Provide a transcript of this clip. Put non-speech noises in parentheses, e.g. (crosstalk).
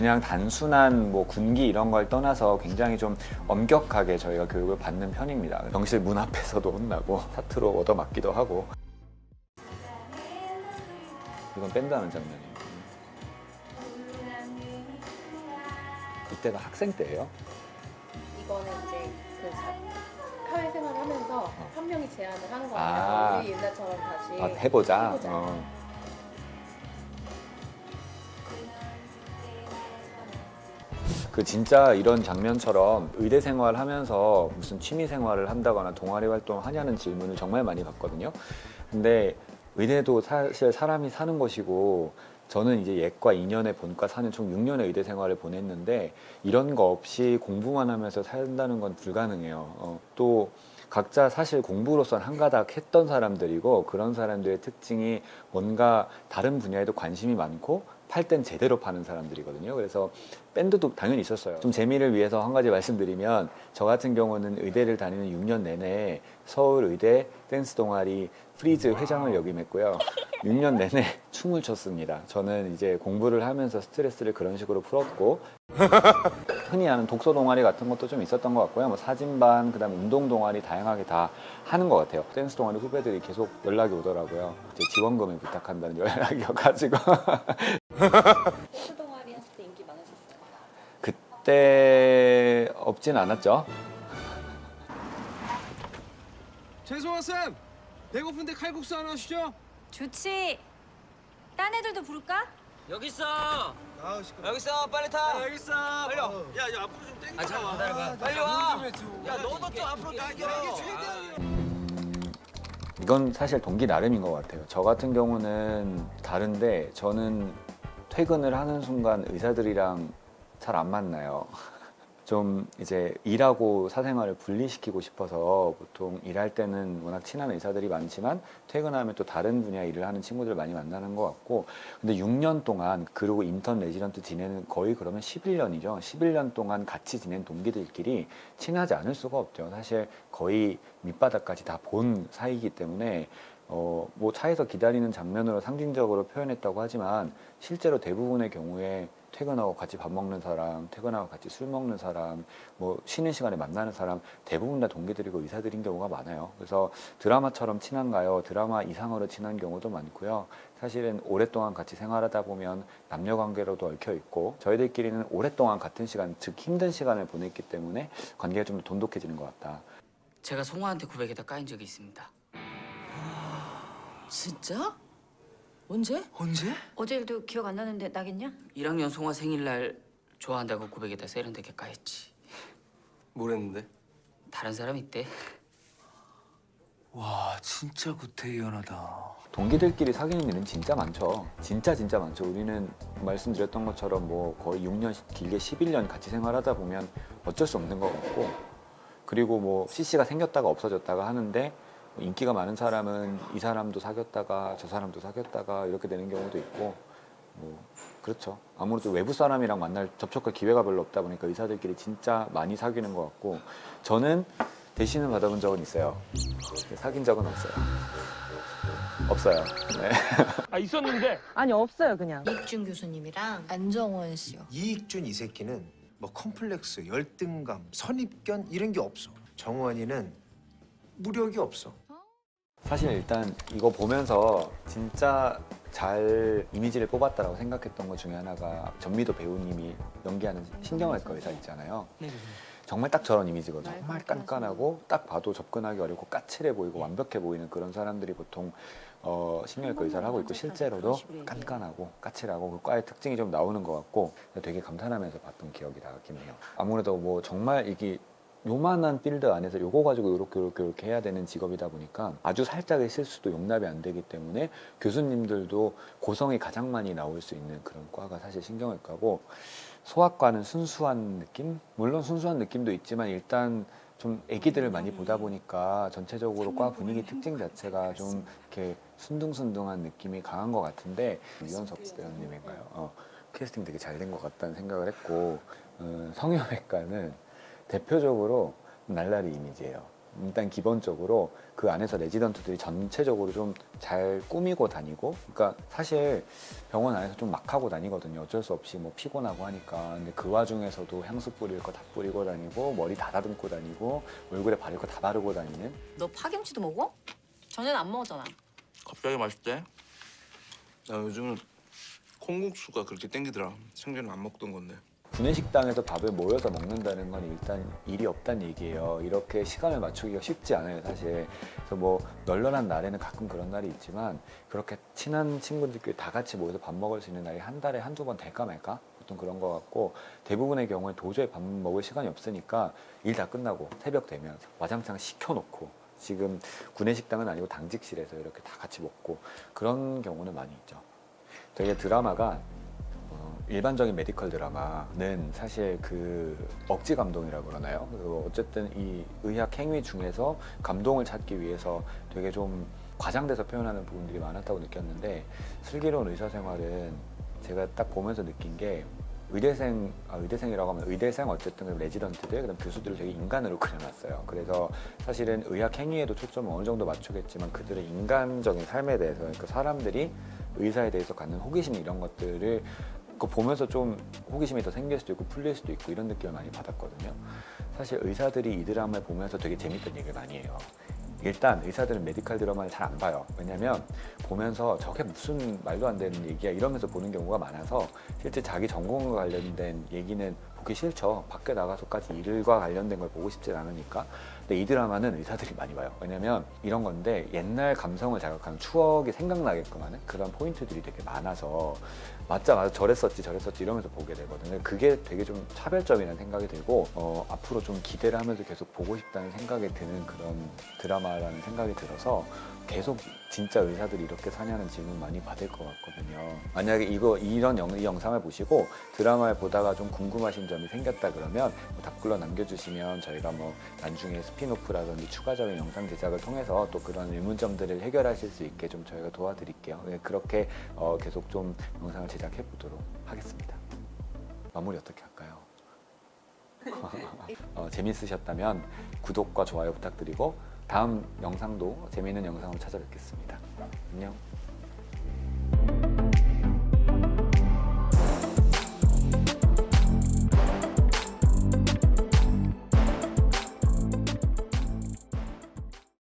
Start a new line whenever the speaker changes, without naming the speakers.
그냥 단순한 뭐 군기 이런 걸 떠나서 굉장히 좀 엄격하게 저희가 교육을 받는 편입니다. 병실 문 앞에서도 혼나고 사투로 얻어맞기도 하고. 이건 밴드하는 장면이에요. 이때가 학생 때예요.
이거는 이제 그 사- 사회생활 하면서 한 명이 제안을 한 거예요.
아.
우리 옛날처럼 다시
아, 해보자.
해보자.
어. 그 진짜 이런 장면처럼 의대 생활 하면서 무슨 취미 생활을 한다거나 동아리 활동을 하냐는 질문을 정말 많이 받거든요. 근데 의대도 사실 사람이 사는 곳이고 저는 이제 예과 2년에 본과 사는 총 6년의 의대 생활을 보냈는데 이런 거 없이 공부만 하면서 산다는 건 불가능해요. 어, 또 각자 사실 공부로선 한가닥 했던 사람들이고 그런 사람들의 특징이 뭔가 다른 분야에도 관심이 많고 팔 땐 제대로 파는 사람들이거든요. 그래서 밴드도 당연히 있었어요. 좀 재미를 위해서 한 가지 말씀드리면 저 같은 경우는 의대를 다니는 6년 내내 서울 의대 댄스 동아리 프리즈 회장을 역임했고요. 6년 내내 (laughs) 춤을 췄습니다. 저는 이제 공부를 하면서 스트레스를 그런 식으로 풀었고 (laughs) 흔히 아는 독서 동아리 같은 것도 좀 있었던 것 같고요. 뭐 사진반, 그다음에 운동 동아리 다양하게 다 하는 것 같아요. 댄스 동아리 후배들이 계속 연락이 오더라고요. 이제 지원금을 부탁한다는 연락이 (laughs) 와가지고
동아리 했을 때 인기 많으셨어요?
그때 없진 않았죠.
최송아 쌤 배고픈데 칼국수 하나 하시죠?
좋지. 딴 애들도 부를까?
여기 있어.
아 시끄러.
여기 있어. 빨리 타.
여기 있어. 빨리 와. 야 야 앞으로 좀 땡겨.
아, 잠깐 기다려봐. 빨리 와. 야, 너도 좀 앞으로 당겨.
이건 사실 동기 나름인 것 같아요. 저 같은 경우는 다른데 저는 퇴근을 하는 순간 의사들이랑 잘 안 만나요. (laughs) 좀 이제 일하고 사생활을 분리시키고 싶어서 보통 일할 때는 워낙 친한 의사들이 많지만 퇴근하면 또 다른 분야 일을 하는 친구들 많이 만나는 것 같고 근데 6년 동안 그리고 인턴 레지던트 지내는 거의 그러면 11년이죠. 11년 동안 같이 지낸 동기들끼리 친하지 않을 수가 없죠. 사실 거의 밑바닥까지 다 본 사이이기 때문에 어, 뭐 차에서 기다리는 장면으로 상징적으로 표현했다고 하지만 실제로 대부분의 경우에 퇴근하고 같이 밥 먹는 사람, 퇴근하고 같이 술 먹는 사람, 뭐 쉬는 시간에 만나는 사람 대부분 다 동기들이고 의사들인 경우가 많아요. 그래서 드라마처럼 친한가요? 드라마 이상으로 친한 경우도 많고요. 사실은 오랫동안 같이 생활하다 보면 남녀 관계로도 얽혀 있고 저희들끼리는 오랫동안 같은 시간, 즉 힘든 시간을 보냈기 때문에 관계가 좀더 돈독해지는 것 같다.
제가 송아한테 고백에다 까인 적이 있습니다.
진짜? 언제?
언제?
어제도 기억 안 나는데 나겠냐?
1학년 송아 생일날 좋아한다고 고백에다 세련되게 까였지.
뭐랬는데?
다른 사람 있대.
와 진짜 구태의연하다.
동기들끼리 사귀는 일은 진짜 많죠. 진짜 진짜 많죠. 우리는 말씀드렸던 것처럼 뭐 거의 6년, 길게 11년 같이 생활하다 보면 어쩔 수 없는 것 같고 그리고 뭐 CC가 생겼다가 없어졌다가 하는데 뭐 인기가 많은 사람은 이 사람도 사귀었다가 저 사람도 사귀었다가 이렇게 되는 경우도 있고 뭐 그렇죠. 아무래도 외부 사람이랑 만날 접촉할 기회가 별로 없다 보니까 의사들끼리 진짜 많이 사귀는 것 같고 저는 대신을 받아본 적은 있어요. 사귄 적은 없어요. 없어요. 네. (laughs)
아 있었는데
아니 없어요 그냥.
이익준 교수님이랑
안정원 씨요.
이익준 이 새끼는 뭐 컴플렉스, 열등감, 선입견 이런 게 없어. 정원이는 무력이 없어.
사실 일단 이거 보면서 진짜 잘 이미지를 뽑았다라고 생각했던 것 중에 하나가 전미도 배우님이 연기하는 신경외과 의사 있잖아요. 정말 딱 저런 이미지거든요. 정말 깐깐하고 딱 봐도 접근하기 어렵고 까칠해 보이고 완벽해 보이는 그런 사람들이 보통 어, 신경외과 의사를 하고 있고 실제로도 깐깐하고 까칠하고 그 과의 특징이 좀 나오는 것 같고 되게 감탄하면서 봤던 기억이 나긴 해요. 아무래도 뭐 정말 이게 요만한 필드 안에서 요거 가지고 이렇게 이렇게 이렇게 해야 되는 직업이다 보니까 아주 살짝의 실수도 용납이 안 되기 때문에 교수님들도 고성이 가장 많이 나올 수 있는 그런 과가 사실 신경외과고 소아과는 순수한 느낌? 물론 순수한 느낌도 있지만 일단 좀 아기들을 많이 보다 보니까 전체적으로 과 분위기 특징 자체가 좀 이렇게 순둥순둥한 느낌이 강한 것 같은데 유연석 배우님인가요? 어, 캐스팅 되게 잘 된 것 같다는 생각을 했고 어, 성형외과는 대표적으로 날라리 이미지예요. 일단 기본적으로 그 안에서 레지던트들이 전체적으로 좀 잘 꾸미고 다니고 그러니까 사실 병원 안에서 좀 막 하고 다니거든요 어쩔 수 없이 뭐 피곤하고 하니까 근데 그 와중에서도 향수 뿌릴 거 다 뿌리고 다니고 머리 다 다듬고 다니고 얼굴에 바를 거 다 바르고 다니는
너 파김치도 먹어? 전에는 안 먹었잖아.
갑자기 맛있대? 나 요즘은 콩국수가 그렇게 땡기더라. 생전에 안 먹던 건데.
구내식당에서 밥을 모여서 먹는다는 건 일단 일이 없다는 얘기예요. 이렇게 시간을 맞추기가 쉽지 않아요, 사실. 그래서 뭐 널널한 날에는 가끔 그런 날이 있지만 그렇게 친한 친구들끼리 다 같이 모여서 밥 먹을 수 있는 날이 한 달에 한두 번 될까 말까? 보통 그런 것 같고 대부분의 경우에 도저히 밥 먹을 시간이 없으니까 일 다 끝나고 새벽 되면 와장창 시켜놓고 지금 구내식당은 아니고 당직실에서 이렇게 다 같이 먹고 그런 경우는 많이 있죠. 되게 드라마가 어, 일반적인 메디컬 드라마는 사실 그 억지 감동이라고 그러나요? 그리고 어쨌든 이 의학 행위 중에서 감동을 찾기 위해서 되게 좀 과장돼서 표현하는 부분들이 많았다고 느꼈는데 슬기로운 의사 생활은 제가 딱 보면서 느낀 게 의대생, 아, 의대생이라고 하면 의대생 어쨌든 그 레지던트들, 그다음 교수들을 되게 인간으로 그려놨어요. 그래서 사실은 의학 행위에도 초점을 어느 정도 맞추겠지만 그들의 인간적인 삶에 대해서 그러니까 사람들이 의사에 대해서 갖는 호기심 이런 것들을 그 보면서 좀 호기심이 더 생길 수도 있고 풀릴 수도 있고 이런 느낌을 많이 받았거든요. 사실 의사들이 이 드라마를 보면서 되게 재밌던 얘기를 많이 해요. 일단 의사들은 메디컬 드라마를 잘 안 봐요. 왜냐면 보면서 저게 무슨 말도 안 되는 얘기야 이러면서 보는 경우가 많아서 실제 자기 전공과 관련된 얘기는 보기 싫죠. 밖에 나가서까지 일과 관련된 걸 보고 싶진 않으니까. 근데 이 드라마는 의사들이 많이 봐요. 왜냐면 이런 건데 옛날 감성을 자극하는 추억이 생각나게끔 하는 그런 포인트들이 되게 많아서 맞자 맞아 저랬었지 저랬었지 이러면서 보게 되거든요. 그게 되게 좀 차별점이라는 생각이 들고 어, 앞으로 좀 기대를 하면서 계속 보고 싶다는 생각이 드는 그런 드라마라는 생각이 들어서 계속 진짜 의사들이 이렇게 사냐는 질문 많이 받을 것 같거든요. 만약에 이거 이런 영, 이 영상을 보시고 드라마를 보다가 좀 궁금하신 점이 생겼다 그러면 뭐 답글로 남겨주시면 저희가 뭐 나중에 스피노프라든지 추가적인 영상 제작을 통해서 또 그런 의문점들을 해결하실 수 있게 좀 저희가 도와드릴게요. 네, 그렇게 어, 계속 좀 영상을 제작해 보도록 하겠습니다. 마무리 어떻게 할까요? (laughs) 어, 재밌으셨다면 구독과 좋아요 부탁드리고 다음 영상도 재미있는 영상으로 찾아뵙겠습니다. 안녕.